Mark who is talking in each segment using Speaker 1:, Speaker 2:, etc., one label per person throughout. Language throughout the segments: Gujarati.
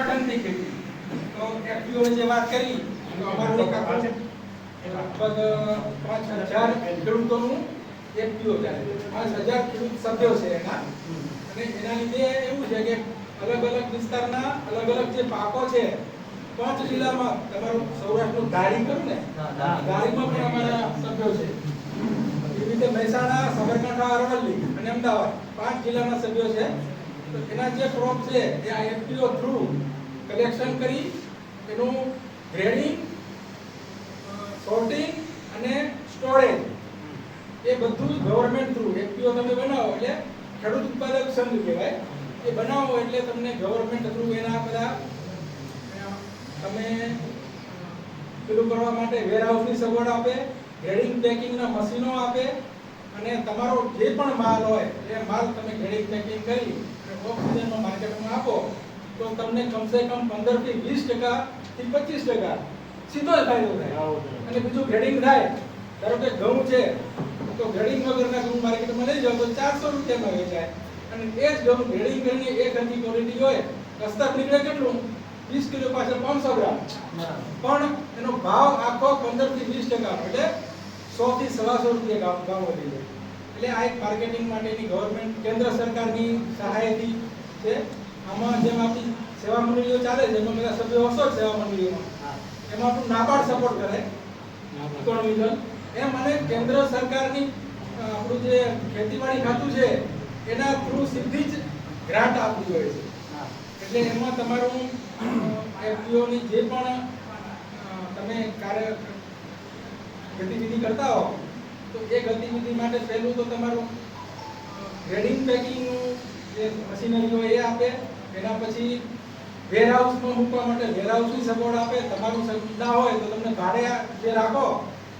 Speaker 1: સંગઠનની ખેતી તો FPO ની જે વાત કરી લગભગ પાંચ હજાર ખેડૂતોનું એફપીઓ ચાલે. પાંચ હજાર ખેડૂત સભ્યો છે એના. અને એના લીધે એવું છે કે અલગ અલગ વિસ્તારના અલગ અલગ જે પાકો છે પાંચ જિલ્લામાં તમારું સૌરાષ્ટ્રનું ધારી કરું ને? ધારીમાં પણ અમારા સભ્યો છે. એવી રીતે મહેસાણા સાબરકાંઠા અરવલ્લી અને અમદાવાદ પાંચ જિલ્લાના સભ્યો છે. તો એના જે ક્રોપ છે એ આ એફપીઓ થ્રુ કલેક્શન કરી, એનું ગ્રેડિંગ સોર્ટિંગ અને સ્ટોરેજ એ બધું જ ગવર્મેન્ટ થ્રુ એફપીઓ તમે બનાવો એટલે ખેડૂત ઉત્પાદક સંઘ કહેવાય. એ બનાવો એટલે તમને ગવર્મેન્ટ થ્રુ એના બધા તમે પેલું કરવા માટે વેરહાઉસની સગવડ આપે ગ્રેડિંગ પેકિંગના મશીનો આપે, અને તમારો જે પણ માલ હોય, એ માલ તમે ગ્રેડિંગ પેકિંગ કરી અને ઓક્સિજનમાં માર્કેટમાં આપો. તો તમને કમસે કમ 15 થી વીસ ટકા થી 25 ટકા સીધો જ ફાયદો થાય. અને બીજું ગ્રેડિંગ થાય. ધારો કે ઘઉં છે તો ગ્રેડિંગ વગરના ઘઉં માર્કેટમાં લઈ જાઓ તો ચારસો રૂપિયામાં વેચાય. અને એ જ ઘઉં ગ્રેડિંગ કરીને એક હજી ક્વોલિટી હોય રસ્તા નીકળે કેટલું? વીસ કિલો પાછળ 500 ગ્રામ. પણ એનો ભાવ આખો 15 થી વીસ ટકા એટલે સો થી સવાસો રૂપિયા ભાવ વધી જાય. એટલે આ એક માર્કેટિંગ માટેની ગવર્મેન્ટ કેન્દ્ર સરકારની સહાયથી છે. આમાં જેમ આપણી સેવા મંડળીઓ ચાલે છે એમાં બધા સભ્યો હશો સેવા મંડળીઓમાં. એમાં આપણું નાબાર્ડ સપોર્ટ કરે. ઇકોનોમિકલ એમ અને કેન્દ્ર સરકારની આપણું જે ખેતીવાડી ખાતું છે એના થ્રુ સીધી જ ગ્રાન્ટ આપવી જોઈએ છે. એટલે એમાં તમારું એફપીઓની જે પણ તમે કાર્ય ગતિવિધિ કરતા હો તો એ ગતિવિધિ માટે પહેલું તો તમારું ગ્રેડિંગ પેકિંગનું જે મશીનરી હોય એ આપે. એના પછી વેરહાઉસમાં મૂકવા માટે વેરહાઉસની સગવડ આપે, તમારું ના હોય તો તમને ભાડે જે રાખો,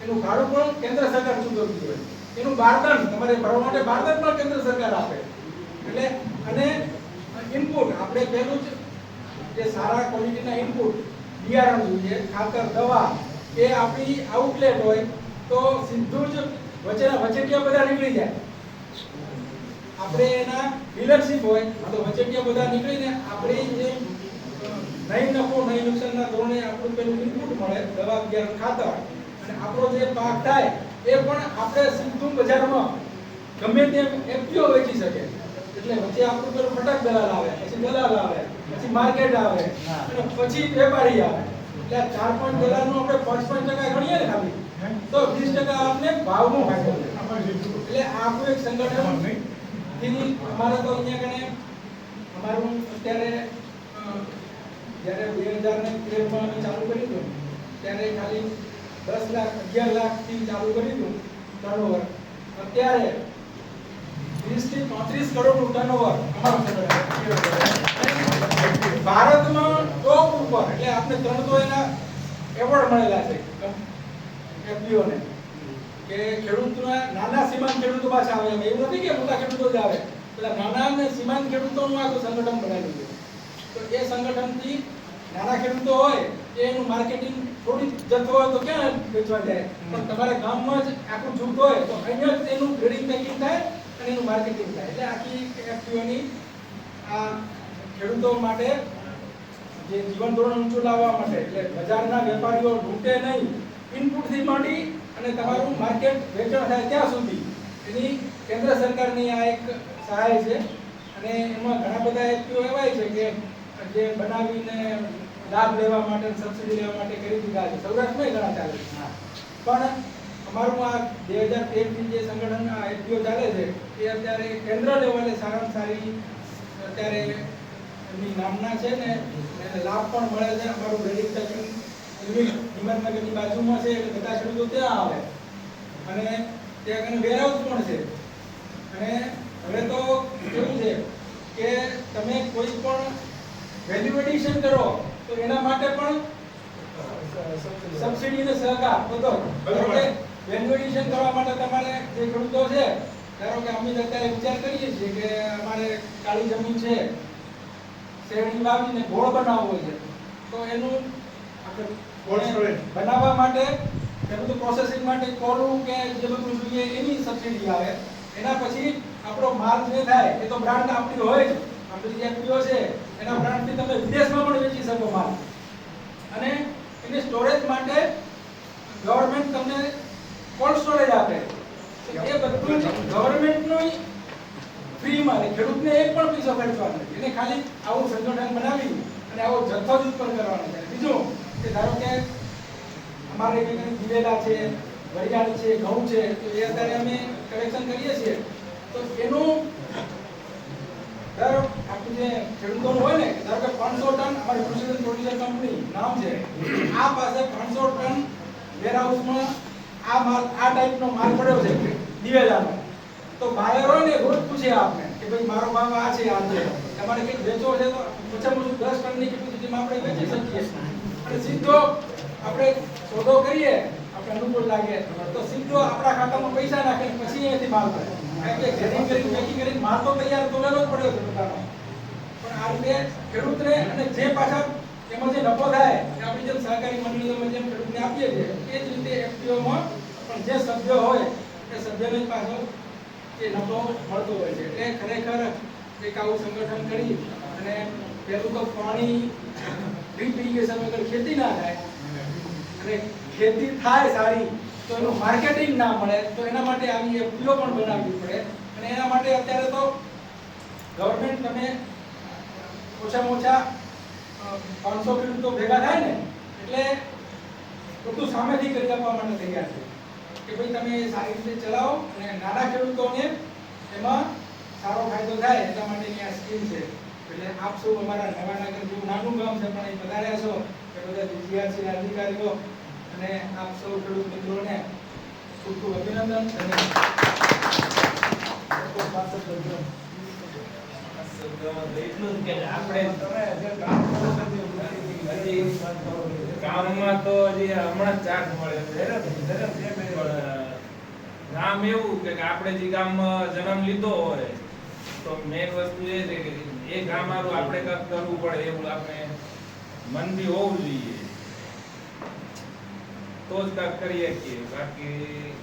Speaker 1: એનું ભાડું પણ કેન્દ્ર સરકાર ચૂકવતી હોય. એનું બારદાન તમારે ભરવા માટે બારદાન પણ કેન્દ્ર સરકાર આપે. એટલે અને ઇનપુટ આપણે પહેલું જ જે સારા ક્વોલિટીના ઇનપુટ બિયારણ જોઈએ, ખાતર, દવા, એ આપણી આઉટલેટ હોય તો સીધું જ વચ્ચેના વચેટિયા બધા નીકળી જાય? આપણે એના ડીલરશીપ હોય તો વચેટિયા બધા નીકળીને આપણી જે નહીં નફો નહીં નુકસાનના ધોરણે આપણું પેલું ઇનપુટ મળે દવા બિયારણ ખાતર. અને આપણો જે પાક થાય એ પણ આપણે સીધું બજારમાં ગમે તેમ એફપીઓ વેચી શકે એટલે વચ્ચે આપણું પેલું ફટાક દલાલ આવે પછી દલાલ આવે પછી માર્કેટ આવે અને પછી વેપારી આવે. એટલે ચાર પાંચ દલાલનું આપણે પાંચ પાંચ ટકા ગણીએ ને ખાલી તો વીસ ટકા આપણે ભાવનો ફાયદો એટલે આપણું આખું એક સંગઠન થી અમારે તો અહીંયા કને અમારું અત્યારે જ્યારે બે હજાર ને તેરમાં અમે ચાલુ કર્યું હતું, ત્યારે ખાલી દસ લાખ, અગિયાર લાખથી ચાલુ કર્યું હતું ટર્નઓવર અત્યારે વીસથી પાંત્રીસ કરોડનું ટર્નઓવર ભારતમાં ટોપ ઉપર, એટલે આપણે ત્રણ તો એના એવોર્ડ મળેલા છે FPO ને કે ખેડૂતોના નાના સીમાંત ખેડૂતો પાછા આવે એમ. એવું નથી કે મોટા ખેડૂતો જ આવે. એટલે નાના અને સીમાંત ખેડૂતોનું આખું સંગઠન બનાવ્યું છે તો એ સંગઠનથી નાના ખેડૂતો હોય એનું માર્કેટિંગ થોડી જથ્થો હોય તો ક્યાં વેચવા જાય? પણ તમારા ગામમાં જ આખું જૂથ હોય તો અહીંયા જ એનું ગ્રેડિંગ પેકિંગ થાય અને એનું માર્કેટિંગ થાય. એટલે આખી એફપીઓની આ ખેડૂતો માટે જે જીવન ધોરણ ઊંચું લાવવા માટે, એટલે બજારના વેપારીઓ લૂંટે નહીં. ઇનપુટથી માંડી અને તમારું માર્કેટ વેચાણ થાય ત્યાં સુધી. એની કેન્દ્ર સરકારની આ એક સહાય છે. અને એમાં ઘણા બધા એપીઓ એવાય છે કે જે બનાવીને લાભ લેવા માટે સબસિડી લેવા માટે કરી દીધા છે. સૌરાષ્ટ્રમાં ઘણા ચાલે છે. પણ અમારું આ બે હજાર તેરથી જે સંગઠન, આ FPO ચાલે છે, એ અત્યારે કેન્દ્ર લેવલે સારામાં સારી અત્યારે એમની નામના છે ને, એને લાભ પણ મળે છે. અમારું રેડિંગ ટચિંગ હિંમતનગરની બાજુમાં છે એટલે બધા ખેડૂતો ત્યાં આવે. અને ત્યાં કને વેરહાઉસ પણ છે. અને હવે તો કેવું છે કે તમે કોઈ પણ વેલ્યુ એડિશન કરો તો એના માટે પણ સબસિડી ને સહકાર બધો વેલ્યુ એડિશન કરવા માટે તમારે જે ખેડૂતો છે ધારો કે અમે અત્યારે વિચાર કરીએ છીએ કે અમારે કાળી જમીન છે શેરડી વાવીને ગોળ બનાવવો છે તો એનું આપણે. બનાવવા માટે કે બધું પ્રોસેસિંગ માટે કોરું કે જે બધું જોઈએ એની સબસિડી આવે. એના પછી આપણો માલ જે થાય, એ તો બ્રાન્ડ આપણી હોય જ. આપણી જે FPO છે, એના બ્રાન્ડથી તમે વિદેશમાં પણ વેચી શકો માલ. અને એને સ્ટોરેજ માટે ગવર્મેન્ટ તમને કોલ્ડ સ્ટોરેજ આપે. એ બધું ગવર્મેન્ટનું ફ્રીમાં ખેડૂતને એક પણ પૈસો ખર્ચવાનો એને ખાલી આવું સંગઠન બનાવી અને આવો જથ્થો જ ઉત્પન્ન કરવાનો છે. બીજું કે ધારો કે અમારે દિવેલા છે, વરિયાળી છે, ઘઉં છે, તો એ અત્યારે અમે કલેક્શન કરીએ છીએ. તો એનું ધારો આપણું જે ખેડૂતોનું હોય ને, ધારો કે પાંચસો ટન અમારી પ્રોસેસર પ્રોડ્યુસર કંપની નામ છે, આ પાસે પાંચસો ટન વેરહાઉસમાં આ માલ, આ ટાઈપનો માલ પડ્યો છે દિવેલાનો. તો બાયર ને રોજ પૂછે આપને કે ભાઈ, મારો ભાવ આ છે આ છે. તમારે કંઈક વેચવો છે તો ઓછામાં ઓછું દસ ટનની કેપેસિટીમાં આપણે વેચી શકીએ. અને આપણે સોદો કરીએ, આપણે અનુકૂળ લાગે. તો સીધો આપણા ખાતામાં પૈસા નાખે પછી અહીંયાથી માલ ભરે. કારણ કે ઘેરી કરી પેકિંગ કરી, માલ તો તૈયાર તોલેલો જ પડ્યો પણ આ રીતે ખેડૂતને અને જે પાછા એમાં જે નફો એ આપણી જેમ સહકારી મંડળીઓમાં જેમ ખેડૂતને આપીએ છીએ, એ જ રીતે એફપીઓમાં પણ જે સભ્ય હોય, એ સભ્યને પાછો એ નફો મળતો હોય છે. એટલે ખરેખર એક આવું સંગઠન કરી અને પહેલું તો પાણી ડ્રીપ ઇરિગેશન વગર ખેતી ના થાય. અને ખેતી થાય સારી, તો એનું માર્કેટિંગ ના મળે, તો એના માટે આવી એફપીઓ પણ બનાવવી પડે. અને એના માટે અત્યારે તો ગવર્મેન્ટ તમે ઓછામાં ઓછા પાંચસો ખેડૂતો ભેગા થાય ને, એટલે બધું સામેથી કરી આપવા માટે તૈયાર છે. કે ભાઈ તમે સારી રીતે ચલાવો અને નાના ખેડૂતોને એમાં સારો ફાયદો થાય, એટલા માટેની આ સ્કીમ છે. એટલે આપ સૌ અમારા નવાનગર જેવું નાનું ગામ છે, પણ એ પધાર્યા છો કે બધા જીઆરસી અધિકારીઓ અને આપ સૌ ખેડૂત મિત્રોને ખૂબ ખૂબ અભિનંદન અને
Speaker 2: એટલું જ કે આપણે
Speaker 1: આપણે
Speaker 2: ગામમાં તો હજી હમણાં જ ચાન્સ મળે ગામ એવું કે આપણે જે ગામમાં જન્મ લીધો હોય, તો મેઇન વસ્તુ એ છે કે એ હારું આપણે કંઈક કરવું પડે એવું આપણે મનથી હોવું જોઈએ. તો જ કંઈક કરીએ છીએ. બાકી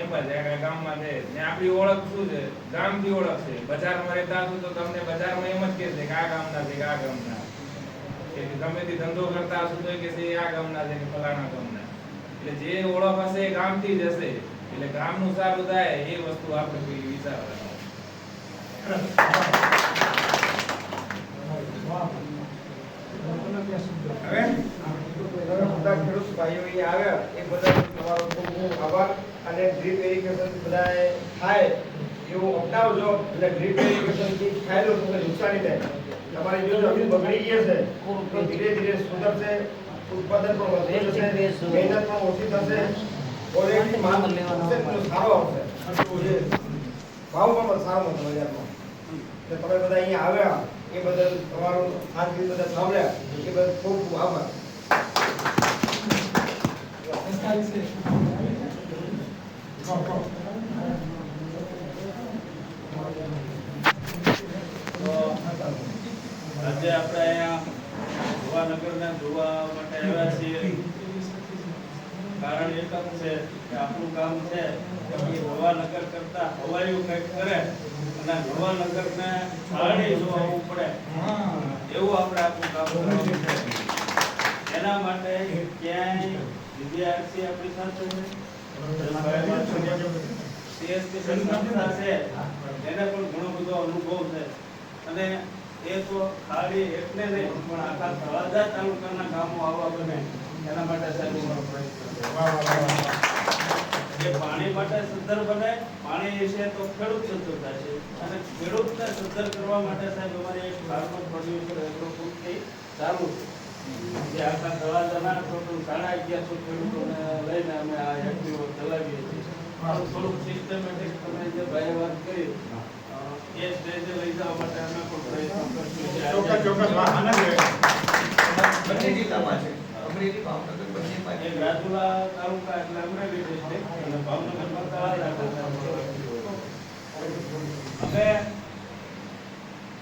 Speaker 2: એમ જ આ ગામમાં છે. ને આપણી ઓળખ શું છે? ગામથી ઓળખ છે. બજારમાં રહેતા હશો તો તમને બજારમાં એમ જ કહે છે કે આ ગામના છે કે આ ગામના. કે ગમે તે ધંધો કરતા હશો તો કે છે આ ગામના છે કે ફલાણા ગામના. એટલે જે ઓળખ હશે એ ગામથી જ હશે. એટલે ગામનું સારું થાય એ વસ્તુ આપણે વિચારવાનું
Speaker 3: હવે તમે બધા ખેડૂત ભાઈઓ આવ્યા એ બધા તમારો ખૂબ ખૂબ આભાર. અને ડ્રીપ એરિગેશન બધાએ થાય એવું અપનાવજો. એટલે ડ્રીપ ઇરિગેશનથી ફાયદો તમને નુકસાની થાય. તમારી જો જમીન બગડી ગઈ છે તો ધીરે ધીરે સુધરશે ઉત્પાદન પણ વધુ છે મહેનત પણ ઓછી થશે ક્વોલિટી માલ સારો આવશે. ભાવ પણ સારો હતો બજારમાં એટલે તમે બધા અહીંયા આવ્યા એ બદલ તમારું શાંતિ બધા સાંભળ્યા. એ બદલ ખૂબ ખૂબ આભાર.
Speaker 4: આજે આપણે અહીંયા ધોવાનગરને ધોવા માટે આવ્યા છીએ. કારણ એક જ છે કે આપણું કામ છે કે ભાઈ ધોવા નગર કરતા હવાયું કંઈક કરે અને ધોવાનગરને સારી જોવાવું પડે. એવું આપણે આપણું કામ કરવાનું છે. એના માટે ક્યાંય વિદ્યાર્થી આપણી સાથે છે. છે એને પણ ઘણો બધો અનુભવ છે. અને એ તો ખાલી એકને નહીં પણ આખા તળાજા તાલુકાના ગામો આવવા બને. એના માટે સાહેબ છે. એ પાણી માટે સદ્ધર બને પાણી છે તો ખેડૂત સદ્ધર થશે અને ખેડૂતને સદ્ધર કરવા માટે સાહેબ અમારે એક ફાર્મર પ્રોડ્યુસર એગ્રો ગ્રુપથી ચાલુ છે. જે આખા તળાજાના ટોટલ સાડા અગિયારસો ખેડૂતોને લઈને અમે આ એક્ટિવો ચલાવીએ છીએ. પણ થોડુંક સિસ્ટમેટિક તમે જે ભાઈએ વાત કરી અ, એ સ્ટેજે લઈ જવા માટે અમે પણ પ્રયત્ન કરશું. જે આજે-
Speaker 3: ચોક્કસ ચોક્કસ વાત આનંદ છે
Speaker 5: બંને જિલ્લામાં છે. અમરેલી ભાવનગર બંનેમાં છે
Speaker 4: રાજુલા તાલુકા એટલે અમરેલી district અને ભાવનગરમાં તળાજા અમે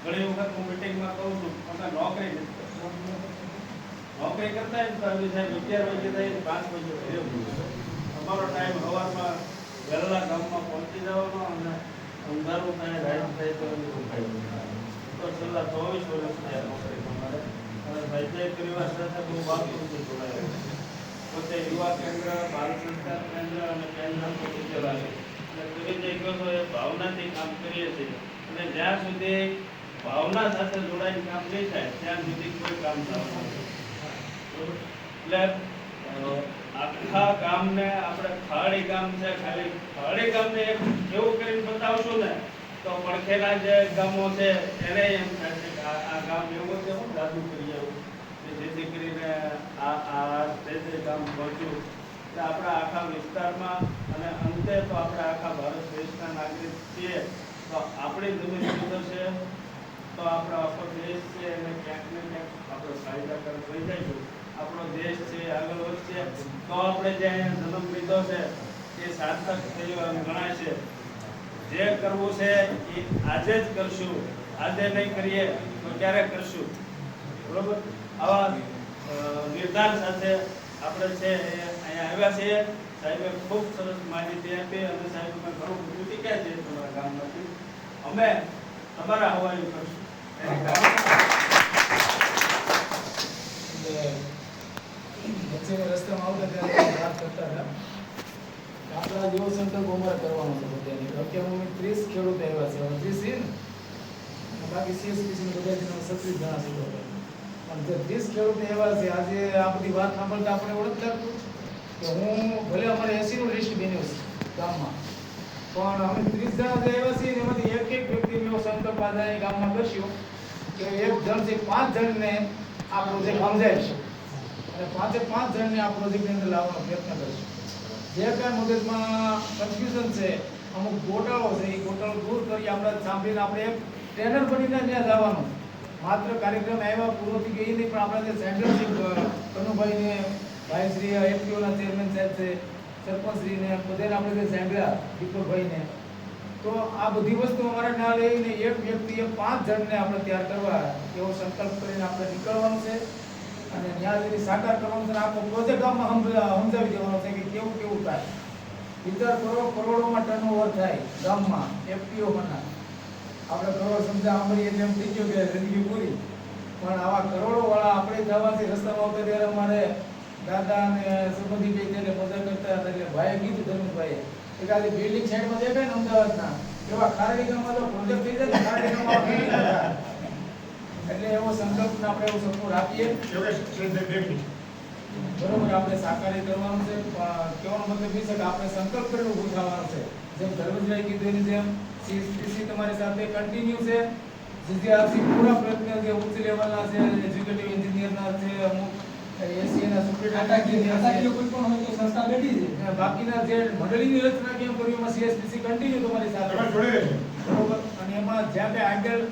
Speaker 4: ઘણી વખત હું મીટિંગમાં કહું છું અમે નોકરી નથી. નોકરી કરતા એમ સાહેબ અગિયાર વાગે થાય પાંચ વાગે ઘરે. અમારો ટાઈમ સવારમાં વહેલા ગામમાં પહોંચી જવાનો અને અંધારું થાય રાઈટ થાય તો તો છેલ્લા ચોવીસ વર્ષ થયા નોકરી અમારે અને સાહેબ, પરિવાર સાથે બહુ બાકી જોડાયેલો છું. પોતે યુવા કેન્દ્ર બાળ સંસ્કાર કેન્દ્ર અને કેન્દ્ર પોતે ચલાવે અને તમે જે કહો એ ભાવનાથી કામ કરીએ છીએ અને જ્યાં સુધી ભાવના સાથે જોડાઈને કામ નહીં થાય, ત્યાં સુધી કોઈ કામ થવાનું? એટલે આખા આખા ગામને આપણે ખાડી ગામ છે, ખાલી ખાડી ગામને એક એવું કરીને બતાવશું ને, તો પડખેના જે ગામો છે, એને એમ થાય છે આ ગામ એવું છે, હું જાદુ કરી આવું. જેથી કરીને આ આ જે જે ગામ પહોંચ્યું એટલે આપણા આખા વિસ્તારમાં, અને અંતે તો આપણે આખા ભારત દેશના નાગરિક છીએ, તો આપણી જમીન સુધરશે તો આપણો આખો દેશ છે, એને ક્યાંક ને ક્યાંક આપણે ફાયદાકારક થઈ જઈશું આપણો દેશ છે આગળ વધશે. તો આપણે જે જન્મ લીધો છે એ સાર્થક થયો એમ ગણાય છે. જે કરવું છે એ આજે જ કરશું. આજે નહીં કરીએ તો ક્યારે કરશું? બરોબર? આવા નિર્ધાર સાથે આપણે છે અહીંયા આવ્યા છીએ. સાહેબે ખૂબ સરસ માહિતી આપી અને સાહેબ અમે ઘણું બધું શીખ્યા છે તમારા ગામમાંથી. અમે તમારા હવાલે કરશું. કાળજી
Speaker 6: વચ્ચે રસ્તામાં આવતા ત્યારે વાત કરતા હતા. આપણા જેવો સંકલ્પ અમારે કરવાનો છે બધાને. અત્યારે અમે ત્રીસ ખેડૂત આવ્યા છે. હવે ત્રીસ છે ને? બાકી સીએસપીસી ને બધા જણા છે અને જે ત્રીસ ખેડૂત એવા છે, આજે આ બધી વાત સાંભળતા આપણે ઓળખતા કે હું, ભલે અમારે એસી નું લિસ્ટ બન્યું છે ગામમાં, પણ અમે ત્રીસ જણા જે આવ્યા છીએ એમાંથી એક એક વ્યક્તિ એવો સંકલ્પ આજે ગામમાં કરશું. કે એક જણ છે પાંચ જણને આ પ્રોજેક્ટ સમજાવીશું અને પાંચે પાંચ જણને આ પ્રોજેક્ટની અંદર લાવવાનો પ્રયત્ન કરીશું. જે કાંઈ મગજમાં કન્ફ્યુઝન છે, અમુક ગોટાળો છે, એ ગોટાળો દૂર કરી આપણે સાંભળીને આપણે એક ટ્રેનર બનીને ત્યાં જવાનું. માત્ર કાર્યક્રમ આવ્યા પૂરો થઈ ગઈ નહીં, પણ આપણે છે કનુભાઈને ભાઈશ્રી એફટીઓના ચેરમેન સાહેબ છે, સરપંચશ્રીને, બધાને આપણે જે સાંભળ્યા, દીપકભાઈને, તો આ બધી વસ્તુ અમારે ના લઈને એક વ્યક્તિએ પાંચ જણને આપણે તૈયાર કરવા એવો સંકલ્પ કરીને આપણે નીકળવાનું છે. અને ત્યાં સુધી સાકાર કરવાનું છે આખો પ્રોજેક્ટ આમાં સમજ- સમજાવી દેવાનો છે કે કેવું કેવું થાય. વિચાર કરો, કરોડોમાં ટર્નઓવર થાય ગામમાં એફપીઓમાં આપણે કરોડ સમજા સાંભળીએ એમ થઈ ગયું કે જિંદગી પૂરી. પણ આવા કરોડો વાળા આપણે જવાથી રસ્તામાં આવતા ત્યારે અમારે દાદા અને સુબંધી ભાઈ મદદ કરતા હતા એટલે ભાઈએ કીધું ધનુભાઈએ કે ખાલી બિલ્ડિંગ સાઈડમાં દેખાય ને અમદાવાદના. એવા ખારડી ગામમાં તો પ્રોજેક્ટ થઈ જાય ને ખારડી. એટલે એવો સંકલ્પ આપણે એવો સપોર્ટ આપીએ. બરોબર આપણે સાકારી કરવાનું છે કહેવાનો મતલબ એ છે કે આપણે સંકલ્પ કરીને ઊભું છે? જેમ ધર્મજભાઈ કીધું એની જેમ સીએસપીસી તમારી સાથે કન્ટિન્યુ છે. જીજીઆરસી પૂરા પ્રયત્ન જે ઉચ્ચ લેવલના છે એજ્યુકેટિવ એન્જિનિયરના છે અમુક એસીએના સુપ્રિન્ટેન્ડન્ટ
Speaker 1: કોઈ પણ હોય તો સંસ્થા બેઠી છે.
Speaker 6: અને બાકીના જે મંડળીની રચના કેમ કર્યું એમાં સીએસપીસી કન્ટિન્યુ તમારી સાથે. બરોબર અને એમાં જ્યાં બે આગળ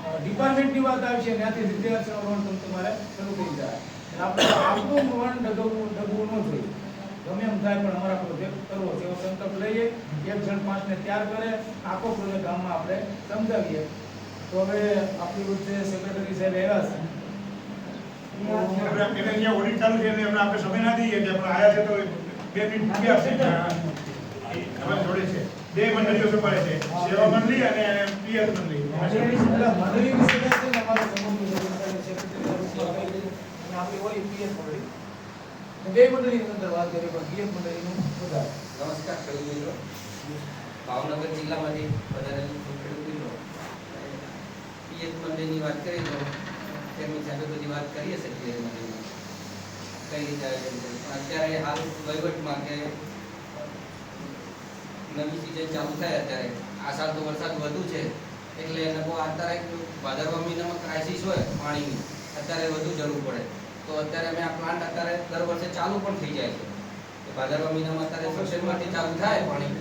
Speaker 6: ડિપાર્ટમેન્ટની વાત આવી છે ત્યાંથી વિદ્યાર્થી રોલ તમારે શરૂ થઈ જાય આપણે આપણું મન ડગવું ડગવું ન જોઈએ. ગમે એમ થાય પણ અમારા પ્રોજેક્ટ કરવો છે એવો સંકલ્પ લઈએ એક જણ પાંચને તૈયાર કરે આખો પ્રોજેક્ટ ગામમાં આપણે સમજાવીએ. તો હવે આપણી વચ્ચે સેક્રેટરી સાહેબ આવ્યા છે.
Speaker 7: આપણે અહીંયા ઓડિટ ચાલુ છે એટલે એમને આપણે સમય ના દઈએ આપણે છે તો બે મિનિટ મૂક્યા છે તમારી જોડે છે. બે મંડળીઓ સંભાળે છે. સેવા મંડળી અને પિયર મંડળી.
Speaker 6: આપણી ઓલી પીએસ મંડળી બે મંડળીની અંદર વાત કરીએ પણ મંડળીનું
Speaker 5: નમસ્કાર કરી મિત્રો ભાવનગર જિલ્લામાંથી પધારેલ ખેડૂત મિત્રો વાત કરીએ તો તેમની સાથે બધી વાત કરીએ છીએ પિયત મંડળની કઈ રીતે આયોજન પણ અત્યારે હાલ વહીવટમાં કે નવી સિઝન ચાલુ થાય અત્યારે આ સાલ તો વરસાદ વધુ છે. એટલે બહુ અત્યારે ભાદરવા મહિનામાં ક્રાઇસિસ હોય પાણીની, અત્યારે વધુ જરૂર પડે. તો અત્યારે અમે આ પ્લાન્ટ અત્યારે દર વર્ષે ચાલુ પણ થઈ જાય છે. ભાદરવા મહિનામાં અત્યારે સોશિયલમાંથી ચાલુ થાય પાણી,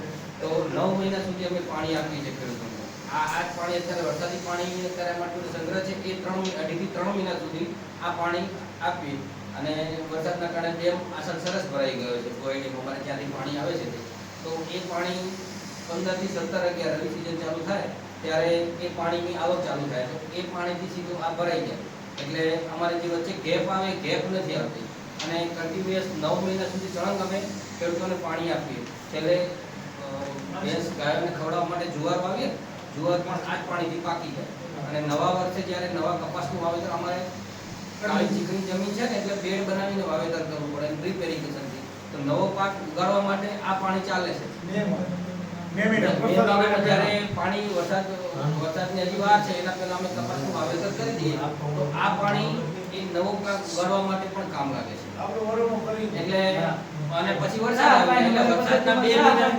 Speaker 5: તો નવ મહિના સુધી અમે પાણી આપીએ છીએ ખેડૂતોને. આ આ પાણી અત્યારે વરસાદી પાણી અત્યારે અમારું સંગ્રહ છે એ ત્રણ અઢીથી ત્રણ મહિના સુધી આ પાણી આપીએ. અને વરસાદના કારણે ડેમ આસન સરસ ભરાઈ ગયો છે. કોઈ ડેમ અમારે જ્યાંથી પાણી આવે છે તો. એ પાણી પંદરથી સત્તર અગિયાર રવિ સિઝન ચાલુ થાય. ત્યારે એ પાણીની આવક ચાલુ થાય. તો એ પાણીથી સીધું આ ભરાઈ જાય. એટલે અમારે જે વચ્ચે ગેપ આવે, ગેપ નથી આવતી. અને કન્ટિન્યુઅસ નવ મહિના સુધી સળંગ અમે ખેડૂતોને પાણી આપીએ. છેલ્લે ભેંસ, ગાયોને ખવડાવવા માટે જુવાર વાવીએ. જુવાર પણ આ જ પાણીથી પાકી જાય. અને નવા વર્ષે જ્યારે નવા કપાસનું વાવેતર અમારે કાળી ચીકણી જમીન છે ને, એટલે બેડ બનાવીને વાવેતર કરવું પડે ડ્રીપ ઇરિગેશનથી તો નવો પાક ઉગાડવા માટે આ પાણી ચાલે છે. પાણી વરસાદ વરસાદની હજી વાર છે એના પહેલા અમે કપાસનું વાવેતર કરી દઈએ. તો આ પાણી એ નવો પાક ઉગાડવા માટે પણ કામ લાગે છે.
Speaker 3: આપણે વરોમાં કરી
Speaker 5: એટલે અને પછી વરસાદ આવે. એટલે વરસાદના બે મહિના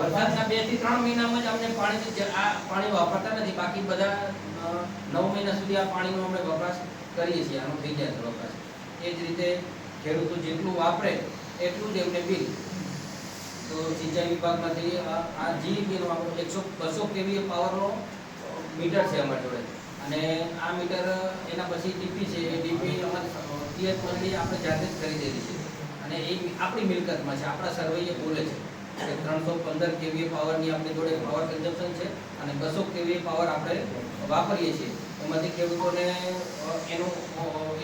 Speaker 5: વરસાદના બેથી ત્રણ મહિનામાં જ અમને પાણી આ પાણી વાપરતા નથી. બાકી બધા નવ મહિના સુધી આ પાણીનો અમે વપરાશ કરીએ છીએ. આનો થઈ જાય વપરાશ. એ જ રીતે ખેડૂતો જેટલું વાપરે એટલું જ એમને બિલ તો સિંચાઈ વિભાગમાંથી આ આ જીઈબીનો આપણો એકસો બસો કેવીએ પાવરનો મીટર છે અમારી જોડે. અને આ મીટર, એના પછી ડીપી છે. એ ડીપી અમારે પિયત મંડળી આપણે જાતે જ ખરીદેલી છે. અને એ આપણી મિલકતમાં છે. આપણા સર્વેએ બોલે છે કે ત્રણસો પંદર કેવીએ પાવરની આપણી જોડે પાવર કન્ઝમ્પશન છે અને બસો કેવીએ પાવર આપણે વાપરીએ છીએ. એમાંથી ખેડૂતોને એનું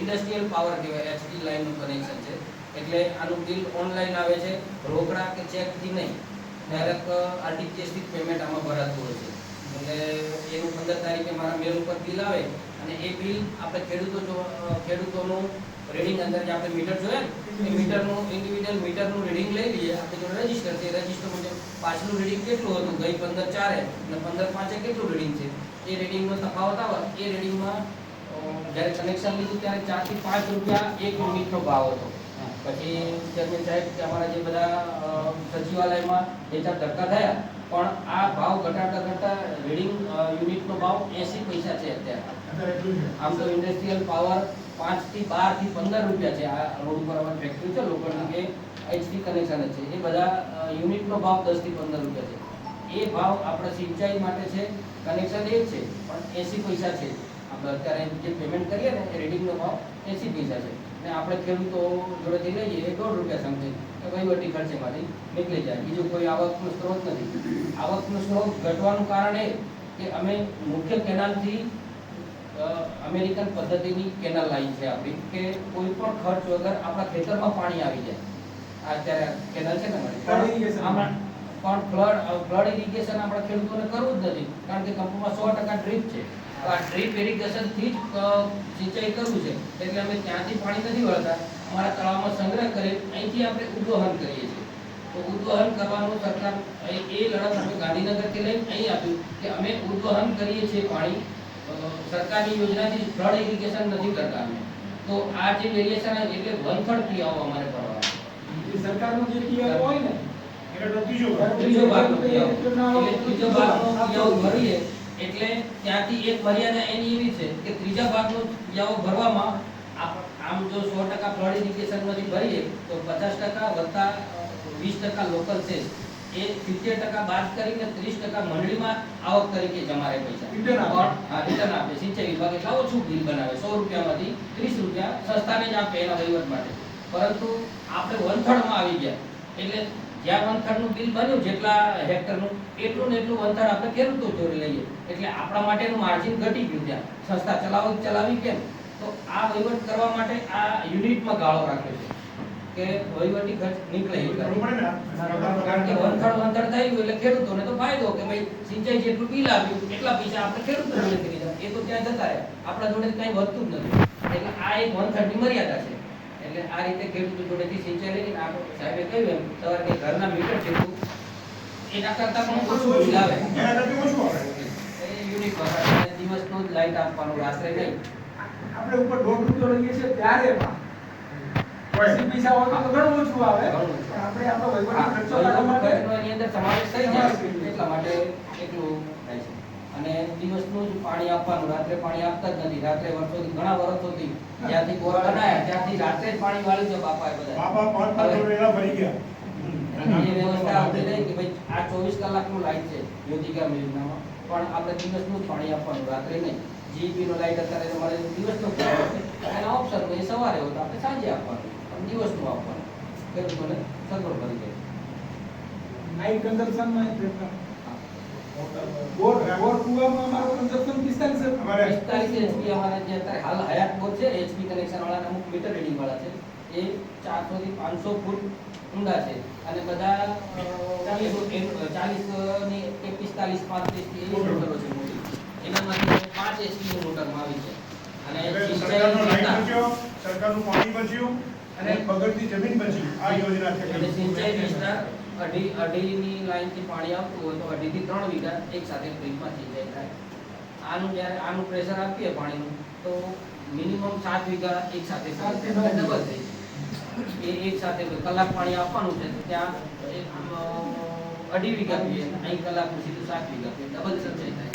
Speaker 5: ઇન્ડસ્ટ્રીયલ પાવર કહેવાય એચડી લાઇનનું કનેક્શન એટલે આનું બિલ ઓનલાઈન આવે છે, રોકડા કે ચેકથી નહીં. ડાયરેક્ટ આરટીજીએસથી પેમેન્ટ આમાં ભરાતું હોય છે. એટલે એનું પંદર તારીખે મારા મેલ ઉપર બિલ આવે અને એ બિલ આપણે ખેડૂતો ખેડૂતોનું રીડિંગ અંદર જે આપણે મીટર જોઈએ એ મીટરનું ઇન્ડિવિડ્યુઅલ મીટરનું રીડિંગ લઈ લઈએ, આપણે જો રજિસ્ટર છે રજિસ્ટર મુજબ પાછલું રીડિંગ કેટલું હતું? ગઈ પંદર ચારે અને પંદર પાંચે કેટલું રીડિંગ છે? એ રીડિંગનો તફાવત આવે, એ રીડિંગમાં જ્યારે કનેક્શન લીધું ત્યારે ચારથી પાંચ રૂપિયા એક યુનિટનો ભાવ હતો. પછી ચેરમેન સાહેબ કે અમારા જે બધા સચિવાલયમાં બે ચાર ધક્કા થયા, પણ આ ભાવ ઘટાડતા ઘટાડતા રીડિંગ યુનિટનો ભાવ એસી પૈસા છે અત્યારે. આમ તો ઇન્ડસ્ટ્રીયલ પાવર પાંચથી બારથી પંદર રૂપિયા છે. આ રોડ ઉપર અમારી ફેક્ટરી છે, લોકોની કે એચડી કનેક્શન છે. એ બધા યુનિટનો ભાવ દસથી પંદર રૂપિયા છે. એ ભાવ આપણે સિંચાઈ માટે છે કનેક્શન એ છે, પણ એસી પૈસા છે. આપણે અત્યારે જે પેમેન્ટ કરીએ ને, એ રીડિંગનો ભાવ એસી પૈસા છે. ને આપણે ખેડૂતો જોડેથી લઈએ એ દોઢ રૂપિયા સમથિંગ વહીવટી ખર્ચેમાંથી નીકળી જાય. બીજો કોઈ આવકનો સ્ત્રોત નથી. આવકનો સ્ત્રોત ઘટવાનું કારણ એ કે અમે મુખ્ય કેનાલથી અમેરિકન પદ્ધતિની કેનાલ લાઈન છે આપણી કે કોઈ પણ ખર્ચ વગર આપણા ખેતરમાં પાણી આવી જાય. અત્યારે કેનાલ છે ને. આમાં પણ ફ્લડ ફ્લડ ઇરિગેશન આપણા ખેડૂતોને કરવું જ નથી કારણ કે કંપનીમાં સો ટકા ડ્રીપ છે. તો આ ડ્રીપ ઇરિગેશનથી જ સિંચાઈ કરવું છે. એટલે અમે ત્યાંથી પાણી નથી વળતા. અમારા તળાવમાં સંગ્રહ કરી અહીંથી આપણે ઉદ્વહન કરીએ છીએ. તો ઉદ્વહન કરવાનું સરકાર એ લડત અમે ગાંધીનગરથી લઈને અહીં આપ્યું કે અમે ઉદ્વહન કરીએ છીએ પાણી. સરકારની યોજનાથી ફ્લડ ઇરિગેશન નથી કરતા અમે. તો આ જે વેરિએશન એટલે વન થર્ડ ફી અમારે ભરવાનો
Speaker 1: સરકારનું જે PO હોય ને
Speaker 7: એટલે ત્રીજો ભાગ.
Speaker 5: ત્રીજો ભાગ ત્રીજો ભાગ ક્રિયાઓ ભરીએ એટલે ત્યાંથી એક મર્યાદા એની એવી છે કે ત્રીજા ભાગનો યાવો ભરવામાં આમ જો સો ટકા ફ્લડ ઇરિગેશનમાંથી ભરીએ તો પચાસ ટકા વત્તા વીસ ટકા લોકલ છે. એ સિત્તેર ટકા બાદ કરીને ત્રીસ ટકા મંડળીમાં આવક તરીકે જમારે પૈસા.
Speaker 1: Return આપે.
Speaker 5: પણ હા રિટર્ન આપે. સિંચાઈ વિભાગ એટલે ઓછું બિલ બનાવે. સો રૂપિયામાંથી ત્રીસ રૂપિયા સસ્તાને જ આપે એના વહીવટ માટે. પરંતુ આપણે વન થર્ડમાં આવી ગયા. એટલે જ્યાં વન થર્ડનું બિલ બન્યું જેટલા હેક્ટરનું એટલું ને એટલું વન આપણે ખેડૂતો જોડે લઈએ. એટલે આપણા માટેનું માર્જિન ઘટી ગયું ત્યાં. સંસ્થા ચલાવી ચલાવી કેમ? તો આ વહીવટ કરવા માટે આ યુનિટમાં ગાળો રાખે છે. કે વહીવટી ખર્ચ નીકળે. કારણ કે વનથળ વનથળ થઈ ગયું એટલે ખેડૂતોને તો ફાયદો કે ભાઈ સિંચાઈ જેટલું બિલ આવ્યું એટલા પૈસા આપણે ખેડૂતો જોડે કરી દીધા એ તો ત્યાં જતા રહે આપણા જોડે કંઈ વધતું જ નથી. એટલે આ એક વનથળની મર્યાદા છે. એટલે આ રીતે ખેડૂત જોડેથી સિંચાઈ લઈને આ સાહેબે કહ્યું એમ તમારે કે ઘરના મીટર જેટલું એના કરતાં પણ ઓછું બિલ આવે
Speaker 7: એના કરતાં ઓછું આવે.
Speaker 5: એ યુનિક દિવસનું જ લાઈટ આપવાનો રાત્રે નહીં.
Speaker 1: આપણે ઉપર દોઢ રૂપિયો લઈએ છીએ ત્યારે પણ પૈસા હોય તો ઘણું ઓછું આવે. પણ આપણે આપણો વહીવટી ખર્ચો કાઢવા માટે
Speaker 5: એની અંદર સમાવેશ થઈ જાય. એટલા માટે એટલું અને દિવસનું જ પાણી આપવાનું. રાત્રે પાણી આપતા જ નથી. રાત્રે વર્ષોથી ઘણા વર્ષોથી જ્યાંથી બોર બનાયા ત્યાંથી રાત્રે જ પાણી વાળી છે બાપાએ બધા
Speaker 7: બાપા પાંચ પાંચ વેલા ભરી ગયા.
Speaker 5: એ વ્યવસ્થા આવતી રહી કે ભાઈ આ ચોવીસ કલાકનું લાઈટ છે જ્યોતિકા યોજનામાં પણ આપણે દિવસનું જ પાણી આપવાનું રાત્રે નહીં. જીબી નો લાઈટ અત્યારે તમારે દિવસનો એના ઓપ્શન એ સવારે હોય તો આપણે સાંજે આપવાનું પણ દિવસનું આપવાનું. ખેડૂતોને સગવડ કરી દે
Speaker 1: કન્ઝમ્પશનમાં બોર બોર કુવામાં અમારું કન્ઝમ્પશન 45 છે
Speaker 7: અમારે
Speaker 5: પિસ્તાલીસ એચપી અમારા જે અત્યારે હાલ હયાત બોર છે એચપી કનેક્શન વાળા અમુક મીટર રીડિંગ વાળા છે. એ ચારસો થી પાંચસો ફૂટ ઊંડા છે. અને બધા ચાલીસની કે પિસ્તાલીસ પાંત્રીસ એવી મોટરો છે મોટી. એનામાંથી પાંચ એચપી ની મોટરમાં આવી છે. અને
Speaker 7: સરકારનો લાઈટ બચ્યો સરકારનું પાણી બચ્યું અને બગડતી જમીન બચી આ યોજના છે.
Speaker 5: સિંચાઈ વિસ્તાર અઢી અઢીની લાઈનથી પાણી આવતું હોય તો અઢીથી ત્રણ વીઘા એક સાથે ફ્રીજમાં સિંચાઈ થાય. આનું જ્યારે આનું પ્રેશર આપીએ પાણીનું તો મિનિમમ સાત વીઘા એક સાથે ડબલ થઈ એ એક સાથે કલાક પાણી આપવાનું છે તો ત્યાં અઢી વીઘા પીએ. અહીં કલાક પછી તો સાત વીઘા પીએ. ડબલ સિંચાઈ થાય.